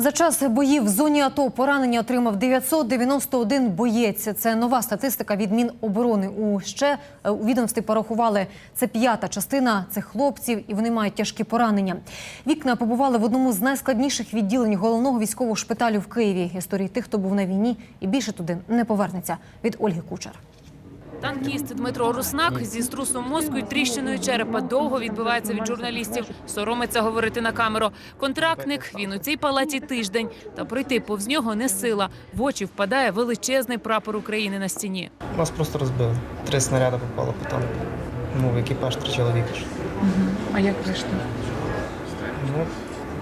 За час боїв в зоні АТО поранення отримав 991 боєць. Це нова статистика від Міноборони. У ще е, у відомстві порахували це п'ята частина цих хлопців, і вони мають тяжкі поранення. Вікна побували в одному з найскладніших відділень головного військового шпиталю в Києві. Історії тих, хто був на війні, і більше туди не повернеться. Від Ольги Кучер. Танкіст Дмитро Руснак зі струсом мозку і тріщиною черепа довго відбивається від журналістів. Соромиться говорити на камеру. Контрактник він у цій палаті тиждень. Та пройти повз нього не сила. В очі впадає величезний прапор України на стіні. Нас просто розбили. Три снаряди попало по танку. Ну, в екіпаж три чоловіки. ж. А як прийшли? Ну,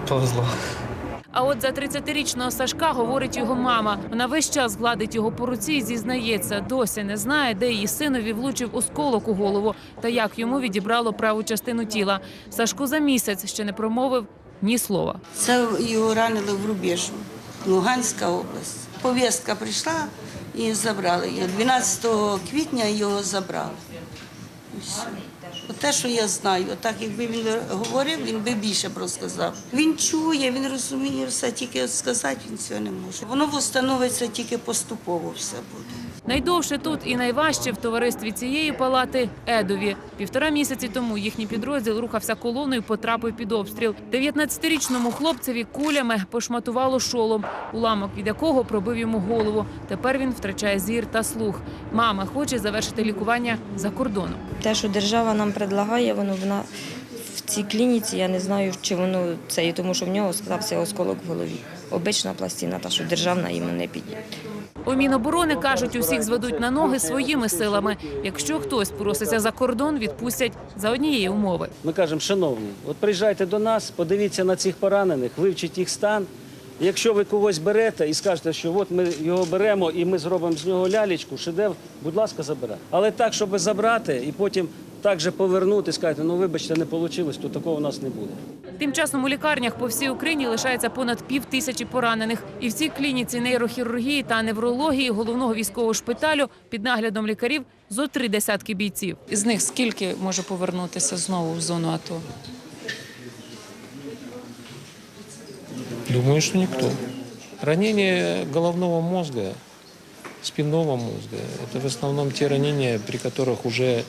повезло. А от за 30-річного Сашка говорить його мама. Вона весь час гладить його по руці і зізнається, досі не знає, де її синові влучив осколок у голову та як йому відібрало праву частину тіла. Сашко за місяць ще не промовив ні слова. Це його ранили в Рубежу, Луганська область. Повістка прийшла і забрали його. 12 квітня його забрали. Все. Те, що я знаю, так якби він говорив, він би більше б розказав. Він чує, він розуміє все, тільки сказати він цього не може. Воно встановиться тільки поступово все буде. Найдовше тут і найважче в товаристві цієї палати Едові. Півтора місяці тому їхній підрозділ рухався колоною, потрапив під обстріл. 19-річному хлопцеві кулями пошматувало шолом, уламок від якого пробив йому голову. Тепер він втрачає зір та слух. Мама хоче завершити лікування за кордоном. Те, що держава нам предлагає, воно вона в цій клініці, я не знаю, чи воно це тому, що в нього стався осколок в голові. Обична пластина, та що державна йому не підійде. У Міноборони кажуть, усіх зведуть на ноги своїми силами. Якщо хтось проситься за кордон, відпустять за однієї умови. Ми кажемо, шановні, от приїжджайте до нас, подивіться на цих поранених, вивчіть їх стан. Якщо ви когось берете і скажете, що от ми його беремо і ми зробимо з нього лялечку, шедевр, будь ласка, забирайте. Але так, щоб забрати і потім так же повернути, сказати, ну вибачте, не вийшло, то такого у нас не буде. Тим часом у лікарнях по всій Україні лишається понад пів тисячі поранених. І в цій клініці нейрохірургії та неврології головного військового шпиталю під наглядом лікарів зо три десятки бійців. З них скільки може повернутися знову в зону АТО? Думаю, что никто. Ранение головного мозга, спинного мозга – это в основном те ранения, при которых уже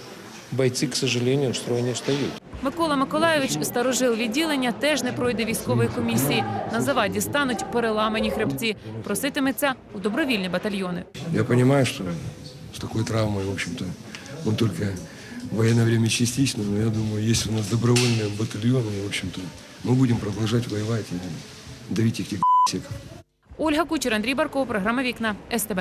бойцы, к сожалению, в строй не встают. Микола Миколайович, старожил відділення, теж не пройде військової комісії. На заваді стануть переламані хребці. Проситиметься у добровільні батальйони. Я понимаю, что с такой травмой, в общем-то, он только в военное время частично, но я думаю, есть у нас добровольные батальоны, и, в общем-то, мы будем продолжать воевать и давить этих секов. Ольга Кучер, Андрій Барков, програма Вікна СТБ.